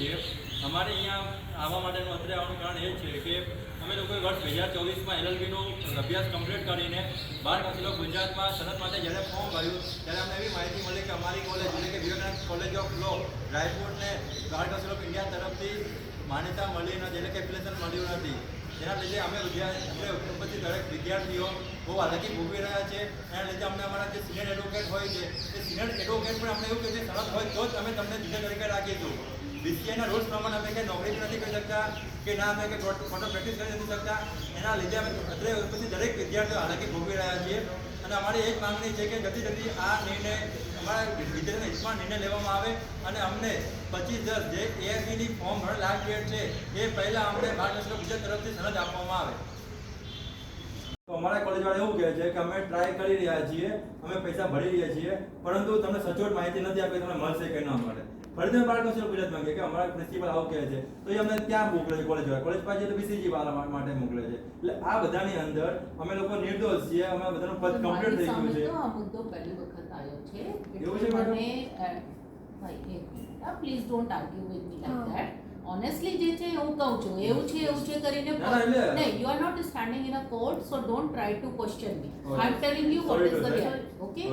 છીએ. અમારે અહીંયા આવવા માટેનું અત્રે આવવાનું કારણ એ છે કે અમે લોકોએ વર્ષ બે હજાર ચોવીસમાં એલએલબીનો અભ્યાસ કમ્પ્લીટ કરીને બાર કચરો ગુજરાતમાં સનદ માટે જ્યારે ફોર્મ ભર્યું, ત્યારે અમને એવી માહિતી મળી કે અમારી કોલેજ એટલે કે વિવેકાનંદ કોલેજ ઓફ લો રાયપુરને બાર કચરો ઓફ ઇન્ડિયા તરફથી માન્યતા મળી નથી એટલે કે એપ્લિકેશન મળ્યું નથી. જેના લીધે અમે વિદ્યાર્થી અમે ઉપરથી દરેક વિદ્યાર્થીઓ બહુ હાલાકી ભોગવી રહ્યા છે એના લીધે અમને અમારા જે સિનિયર એડવોકેટ હોય છે, એ સિનિયર એડવોકેટ પણ અમને એવું કહે છે સરસ હોય તો જ અમે તમને જુદા તરીકે રાખીશું. બીસીઆઈના રૂલ્સ પ્રમાણે અમે કંઈ નોકરી નથી કરી શકતા, કે ના અમે કંઈ ખોટો પ્રેક્ટિસ કરી નથી શકતા. એના લીધે અમે અત્રે પછી દરેક વિદ્યાર્થીઓ હાલાકી ભોગવી રહ્યા છીએ. અને અમારી એક માંગણી છે કે જતી જતી આ નિર્ણય, અમારા વિદ્યાર્થીના હિતમાં નિર્ણય લેવામાં આવે અને અમને પચીસ દસ જે એએસબીની ફોર્મ ભરણ લાસ્ટ ડેટ છે, એ પહેલાં અમને મહારાષ્ટ્ર ગુજરાત તરફથી સનદ આપવામાં આવે. તો અમારા કોલેજવાળા એવું કહે છે કે અમે ટ્રાય કરી રહ્યા છીએ, અમે પૈસા ભરી રહ્યા છીએ, પરંતુ તમને સચોટ માહિતી નથી આપી તમને મળશે કે ન મળે. ફરીથી બાળકો છે ગુજરાતમાં કહે કે અમારા પ્રિન્સિપલ આવું કહે છે. તો એ અમને ત્યાં મોકલે છે કોલેજ વાળા. કોલેજ પાસે તો બીસીજી વાળા માટે મોકલે છે. એટલે આ બધાની અંદર અમે લોકો નિર્દોષ છીએ અમે બધાનું પદ કમ્પ્લીટ થઈ ગયું છે. આ મુદ્દો પહેલી વખત આવ્યો છે. એવું છે, minute please don't argue with me like that honestly જે છે હું કહું છું. એવું છે એવું છે કરીને નહીં you are not standing in a court so don't try to question me. I am telling you what is the okay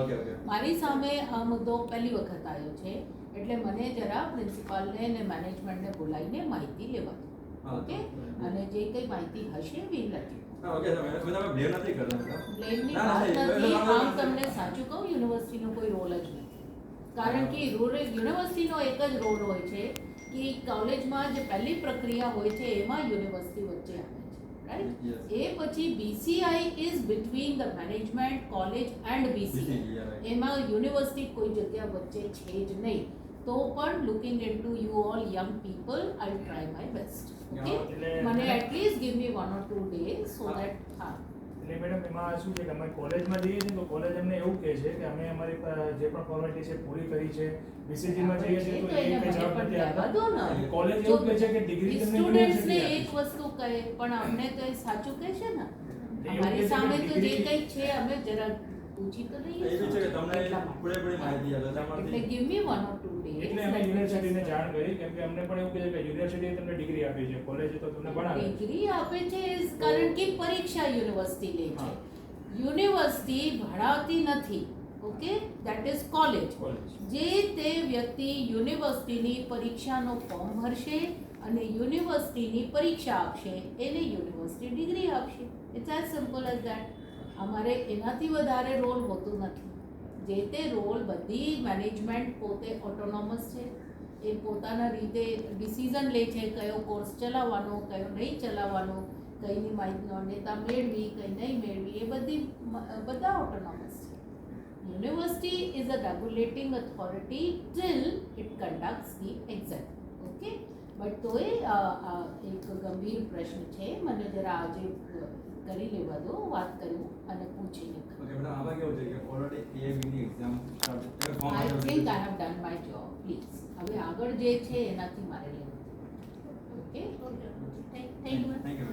મારી સામે આ મુદ્દો પહેલી વખત આવ્યો છે. એટલે મને જરા પ્રિન્સિપાલને ને મેનેજમેન્ટને બોલાવીને માહિતી લેવા ઓકે? અને જે કંઈ માહિતી હશે એ- લખી તમને સાચું કહું યુનિવર્સિટીનો કોઈ રોલ જ નથી. કારણ કે રોલ યુનિવર્સિટીનો એક જ રોલ હોય છે કે કોલેજમાં જે પહેલી પ્રક્રિયા હોય છે એમાં યુનિવર્સિટી વચ્ચે આવે છે. રાઈટ એ પછી BCI is between the management college and BCI એમાં યુનિવર્સિટી કોઈ જગ્યા વચ્ચે છે જ નહીં. તો પણ looking in to you all young people I try my best okay મને at least give me one or two day so. That હા. એટલે મેડમ એમાં શું છે કે અમે કોલેજમાં જઈએ છીએ તો કોલેજ અમને એવું કહે છે કે અમે અમારી જે પણ ફોર્મેલિટી છે પૂરી કરી છે. બીસીજીમાં જઈએ છીએ તો તો એ કંઈ જવાબ નથી આપતા કોલેજ એવું કહે છે કે ડિગ્રી તમને સ્ટુડન્ટ્સને એક વસ્તુ કહે પણ અમને કઈ સાચું કહેશે ને? એવું અમારી સામે તો જે કંઈ છે અમે જરા પૂછી તો લઈએ. એ છે કે તમને એટલા માટે. માહિતી આપે તમારાથી- એટલે give me one or two days. એટલે અમે યુનિવર્સિટીને જાણ કરી કેમ કે અમને પણ એવું કહે કે યુનિવર્સિટીએ તમને ડિગ્રી આપી છે કોલેજે તો તમને ભણાવે ડિગ્રી આપે છે કારણ કે પરીક્ષા યુનિવર્સિટી લે છે. યુનિવર્સિટી ભણાવતી નથી okay that is college college જે તે વ્યક્તિ યુનિવર્સિટીની પરીક્ષાનો ફોર્મ ભરશે અને યુનિવર્સિટીની પરીક્ષા આપશે એને યુનિવર્સિટી ડિગ્રી આપશે. It's as simple as that અમારે એનાથી વધારે રોલ હોતો નથી. જે તે રોલ બધી મેનેજમેન્ટ પોતે ઓટોનોમસ છે. એ પોતાના રીતે ડિસિઝન લે છે કયો કોર્સ ચલાવવાનો, કયો નહીં ચલાવવાનો, કઈની માન્યતા મેળવી, કઈ નહીં મેળવી, એ બધી બધા ઓટોનોમસ છે. University is a regulating authority till it conducts the exam okay but તોય એક ગંભીર પ્રશ્ન છે. મને જરા આજે કરી લેવા દો વાત કરું અને પૂછીને ઓકે મેડમ આમાં કેવું છે કે ઓલરેડી એબી ની exam start I think I have done my job please હવે આગળ જે છે એનાથી મારે લેવું. Okay? Thank you Thank you,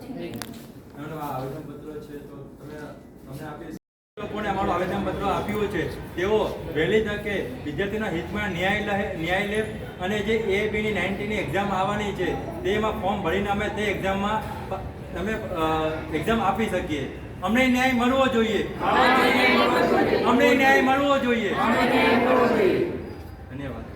madam આ આવેદનપત્ર છે તો તમે તમને આપી લોકોને અમારું આવેદનપત્ર આપ્યું છે. તેઓ વહેલી તકે વિદ્યાર્થીના હિતમાં ન્યાય લે ન્યાય લે અને જે એ બીની નાઇન્ટીની એક્ઝામ આવવાની છે તેમાં ફોર્મ ભરીને અમે તે એક્ઝામમાં અમે એક્ઝામ આપી શકીએ. અમને ન્યાય મળવો જોઈએ. અમને ન્યાય મળવો જોઈએ. ધન્યવાદ.